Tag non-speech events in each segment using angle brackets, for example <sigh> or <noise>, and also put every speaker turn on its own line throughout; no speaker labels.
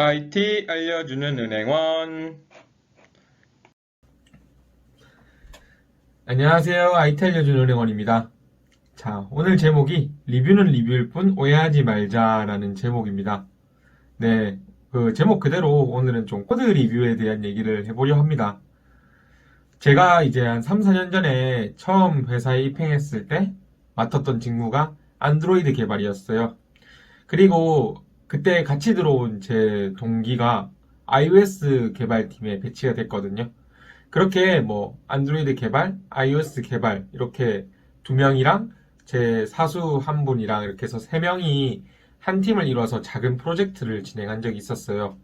IT 알려주는 은행원.
안녕하세요. IT 알려주는 은행원입니다. 자, 오늘 제목이 리뷰는 리뷰일 뿐 오해하지 말자라는 제목입니다. 네, 그 제목 그대로 오늘은 좀 코드 리뷰에 대한 얘기를 해보려 합니다. 제가 이제 한 3, 4년 전에 처음 회사에 입행했을 때 맡았던 직무가 안드로이드 개발이었어요. 그리고 그때 같이 들어온 제 동기가 iOS 개발팀에 배치가 됐거든요. 그렇게 뭐 안드로이드 개발, iOS 개발 이렇게 두 명이랑 제 사수 한 분이랑 이렇게 해서 세 명이 한 팀을 이뤄서 작은 프로젝트를 진행한 적이 있었어요.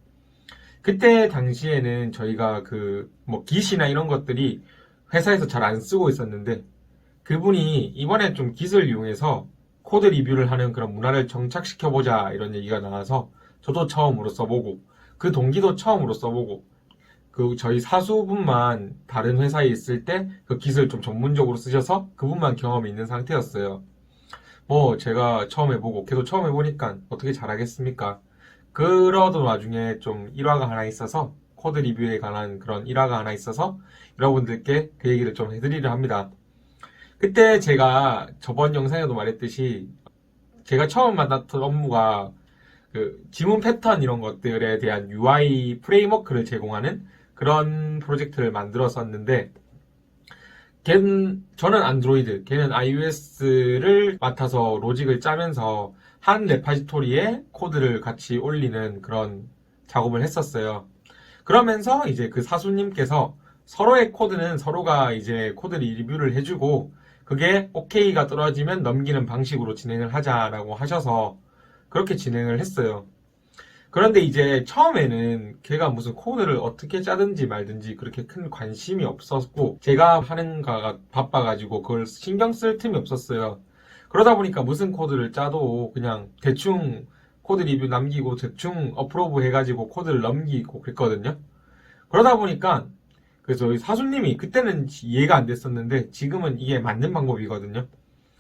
그때 당시에는 저희가 그 뭐 기시나 이런 것들이 회사에서 잘 안 쓰고 있었는데 그분이 이번에 좀 기술을 이용해서 코드 리뷰를 하는 그런 문화를 정착시켜보자 이런 얘기가 나와서 저도 처음으로 써보고 그 동기도 처음으로 써보고 그 저희 사수분만 다른 회사에 있을 때 그 기술 좀 전문적으로 쓰셔서 그분만 경험이 있는 상태였어요. 뭐 제가 처음 해보고 걔도 처음 해보니까 어떻게 잘하겠습니까? 그러던 와중에 좀 일화가 하나 있어서 코드 리뷰에 관한 그런 일화가 하나 있어서 여러분들께 그 얘기를 좀 해드리려 합니다. 그때 제가 저번 영상에도 말했듯이 제가 처음 만났던 업무가 그 지문 패턴 이런 것들에 대한 UI 프레임워크를 제공하는 그런 프로젝트를 만들었었는데 걔는 저는 안드로이드, 걔는 iOS를 맡아서 로직을 짜면서 한 레파지토리에 코드를 같이 올리는 그런 작업을 했었어요. 그러면서 이제 그 사수님께서 서로의 코드는 서로가 이제 코드 리뷰를 해주고 그게 OK가 떨어지면 넘기는 방식으로 진행을 하자라고 하셔서 그렇게 진행을 했어요. 그런데 이제 처음에는 걔가 무슨 코드를 어떻게 짜든지 말든지 그렇게 큰 관심이 없었고 제가 하는 거가 바빠가지고 그걸 신경 쓸 틈이 없었어요. 그러다 보니까 무슨 코드를 짜도 그냥 대충 코드 리뷰 남기고 대충 어프로브 해가지고 코드를 넘기고 그랬거든요. 그러다 보니까 그래서 이 사수님이 그때는 이해가 안 됐었는데 지금은 이게 맞는 방법이거든요.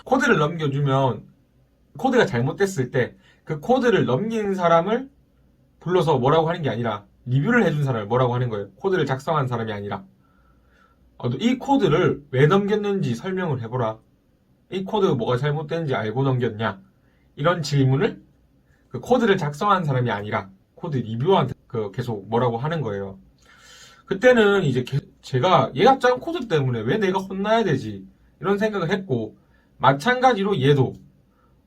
코드를 넘겨주면 코드가 잘못됐을 때 그 코드를 넘긴 사람을 불러서 뭐라고 하는 게 아니라 리뷰를 해준 사람을 뭐라고 하는 거예요. 코드를 작성한 사람이 아니라 어, 너이 코드를 왜 넘겼는지 설명을 해보라. 이 코드 뭐가 잘못됐는지 알고 넘겼냐? 이런 질문을 그 코드를 작성한 사람이 아니라 코드 리뷰한테 그 계속 뭐라고 하는 거예요. 그때는 이제 게- 제가 얘가 짠 코드 때문에 왜 내가 혼나야 되지? 이런 생각을 했고 마찬가지로 얘도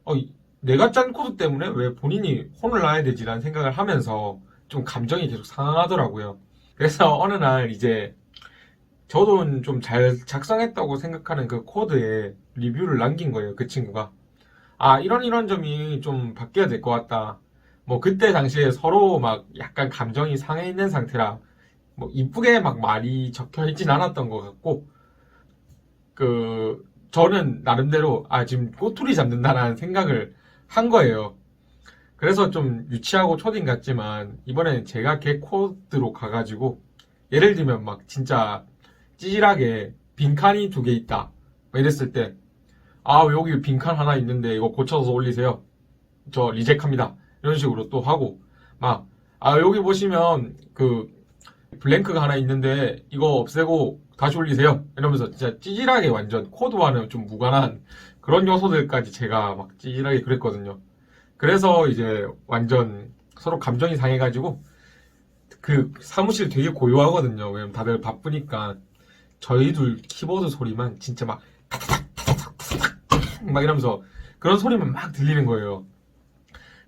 어, 이- 내가 짠 코드 때문에 왜 본인이 혼을 나야 되지라는 생각을 하면서 좀 감정이 계속 상하더라고요. 그래서 <laughs> 어느 날 이제 저도 좀 잘 작성했다고 생각하는 그 코드에 리뷰를 남긴 거예요. 그 친구가. 아, 이런 이런 점이 좀 바뀌어야 될 것 같다. 뭐 그때 당시에 서로 막 약간 감정이 상해 있는 상태라 뭐 이쁘게 막 말이 적혀 있진 않았던 것 같고 그 저는 나름대로 아 지금 꼬투리 잡는다라는 생각을 한 거예요. 그래서 좀 유치하고 초딩 같지만 이번에는 제가 걔 코드로 가가지고 예를 들면 막 진짜 찌질하게 빈칸이 두 개 있다. 막 이랬을 때 아 여기 빈칸 하나 있는데 이거 고쳐서 올리세요. 저 리젝합니다. 이런 식으로 또 하고 막 아 여기 보시면 그 블랭크가 하나 있는데 이거 없애고 다시 올리세요. 이러면서 진짜 찌질하게 완전 코드와는 좀 무관한 그런 요소들까지 제가 막 찌질하게 그랬거든요. 그래서 이제 완전 서로 감정이 상해가지고 그 사무실 되게 고요하거든요. 왜냐면 다들 바쁘니까 저희 둘 키보드 소리만 진짜 막 막 이러면서 그런 소리만 막 들리는 거예요.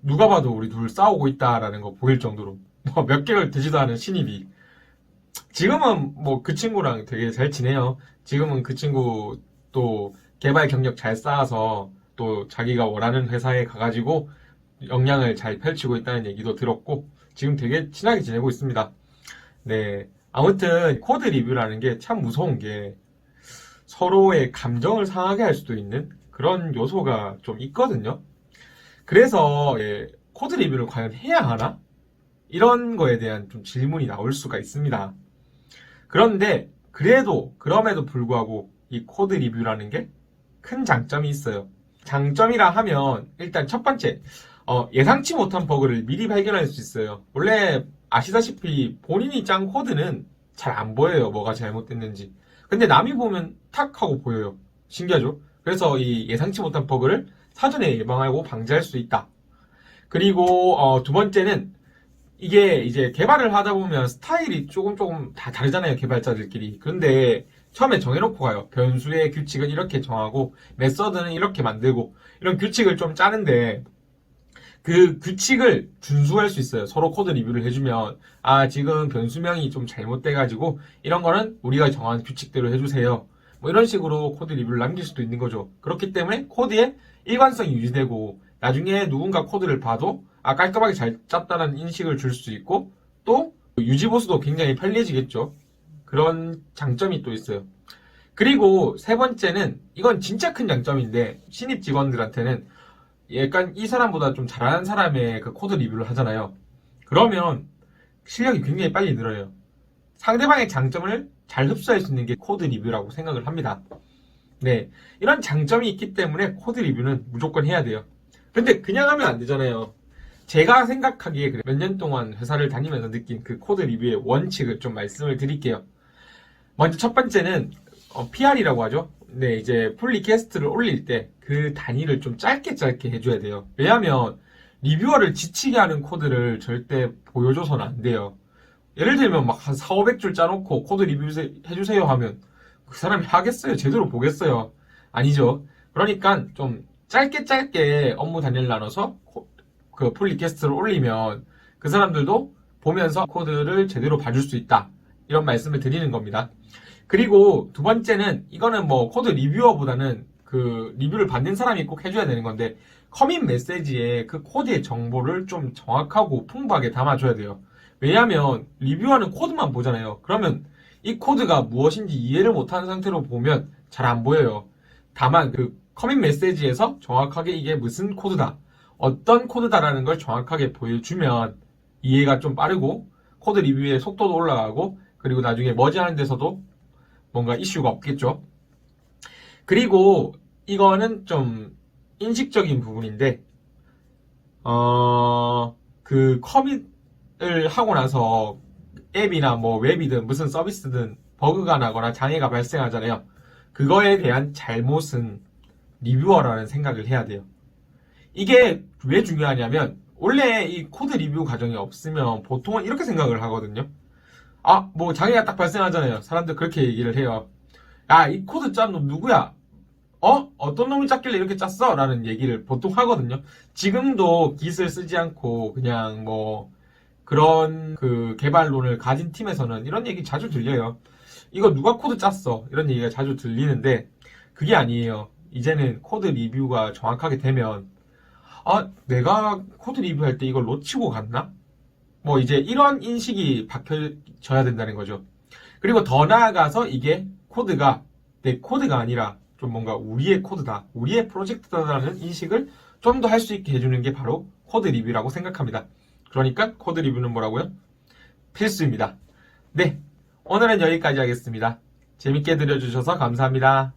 누가 봐도 우리 둘 싸우고 있다라는 거 보일 정도로 뭐몇 개월 되지도 않은 신입이 지금은 뭐 그 친구랑 되게 잘 지내요. 지금은 그 친구 또 개발 경력 잘 쌓아서 또 자기가 원하는 회사에 가가지고 역량을 잘 펼치고 있다는 얘기도 들었고 지금 되게 친하게 지내고 있습니다. 네. 아무튼 코드 리뷰라는 게 참 무서운 게 서로의 감정을 상하게 할 수도 있는 그런 요소가 좀 있거든요. 그래서 예, 코드 리뷰를 과연 해야 하나? 이런 거에 대한 좀 질문이 나올 수가 있습니다. 그런데 그래도 그럼에도 불구하고 이 코드 리뷰라는 게 큰 장점이 있어요. 장점이라 하면 일단 첫 번째 어, 예상치 못한 버그를 미리 발견할 수 있어요. 원래 아시다시피 본인이 짠 코드는 잘 안 보여요. 뭐가 잘못됐는지. 근데 남이 보면 탁 하고 보여요. 신기하죠? 그래서 이 예상치 못한 버그를 사전에 예방하고 방지할 수 있다. 그리고 어, 두 번째는 이게 이제 개발을 하다 보면 스타일이 조금 조금 다 다르잖아요. 개발자들끼리. 그런데 처음에 정해놓고 가요. 변수의 규칙은 이렇게 정하고 메서드는 이렇게 만들고 이런 규칙을 좀 짜는데 그 규칙을 준수할 수 있어요. 서로 코드 리뷰를 해주면 아 지금 변수명이 좀 잘못돼가지고 이런 거는 우리가 정한 규칙대로 해주세요. 뭐 이런 식으로 코드 리뷰를 남길 수도 있는 거죠. 그렇기 때문에 코드의 일관성이 유지되고 나중에 누군가 코드를 봐도 아 깔끔하게 잘 짰다는 인식을 줄 수 있고 또 유지 보수도 굉장히 편리해지겠죠. 그런 장점이 또 있어요. 그리고 세 번째는 이건 진짜 큰 장점인데 신입 직원들한테는 약간 이 사람보다 좀 잘하는 사람의 그 코드 리뷰를 하잖아요. 그러면 실력이 굉장히 빨리 늘어요. 상대방의 장점을 잘 흡수할 수 있는 게 코드 리뷰라고 생각을 합니다. 네. 이런 장점이 있기 때문에 코드 리뷰는 무조건 해야 돼요. 근데 그냥 하면 안 되잖아요. 제가 생각하기에 몇 년 동안 회사를 다니면서 느낀 그 코드 리뷰의 원칙을 좀 말씀을 드릴게요. 먼저 첫 번째는 PR이라고 하죠. 네, 이제 풀 리퀘스트를 올릴 때 그 단위를 좀 짧게 짧게 해줘야 돼요. 왜냐하면 리뷰어를 지치게 하는 코드를 절대 보여줘서는 안 돼요. 예를 들면 막 한 4, 500줄 짜놓고 코드 리뷰 해주세요 하면 그 사람이 하겠어요? 제대로 보겠어요? 아니죠. 그러니까 좀 짧게 짧게 업무 단위를 나눠서 그 풀 리퀘스트를 올리면 그 사람들도 보면서 코드를 제대로 봐줄 수 있다. 이런 말씀을 드리는 겁니다. 그리고 두 번째는 이거는 뭐 코드 리뷰어보다는 그 리뷰를 받는 사람이 꼭 해줘야 되는 건데 커밋 메시지에 그 코드의 정보를 좀 정확하고 풍부하게 담아줘야 돼요. 왜냐하면 리뷰어는 코드만 보잖아요. 그러면 이 코드가 무엇인지 이해를 못하는 상태로 보면 잘 안 보여요. 다만 그 커밋 메시지에서 정확하게 이게 무슨 코드다, 어떤 코드다라는 걸 정확하게 보여주면 이해가 좀 빠르고 코드 리뷰의 속도도 올라가고 그리고 나중에 머지하는 데서도 뭔가 이슈가 없겠죠. 그리고 이거는 좀 인식적인 부분인데 어, 그 커밋을 하고 나서 앱이나 뭐 웹이든 무슨 서비스든 버그가 나거나 장애가 발생하잖아요. 그거에 대한 잘못은 리뷰어라는 생각을 해야 돼요. 이게 왜 중요하냐면 원래 이 코드 리뷰 과정이 없으면 보통은 이렇게 생각을 하거든요. 아, 뭐 장애가 딱 발생하잖아요. 사람들 그렇게 얘기를 해요. 야, 이 코드 짠 놈 누구야? 어? 어떤 놈이 짰길래 이렇게 짰어? 라는 얘기를 보통 하거든요. 지금도 깃을 쓰지 않고 그냥 뭐 그런 그 개발론을 가진 팀에서는 이런 얘기 자주 들려요. 이거 누가 코드 짰어? 이런 얘기가 자주 들리는데 그게 아니에요. 이제는 코드 리뷰가 정확하게 되면 아, 내가 코드 리뷰할 때 이걸 놓치고 갔나? 뭐 이제 이런 인식이 박혀져야 된다는 거죠. 그리고 더 나아가서 이게 코드가 내 코드가 아니라 좀 뭔가 우리의 코드다, 우리의 프로젝트다라는 인식을 좀 더 할 수 있게 해주는 게 바로 코드 리뷰라고 생각합니다. 그러니까 코드 리뷰는 뭐라고요? 필수입니다. 네, 오늘은 여기까지 하겠습니다. 재밌게 들려주셔서 감사합니다.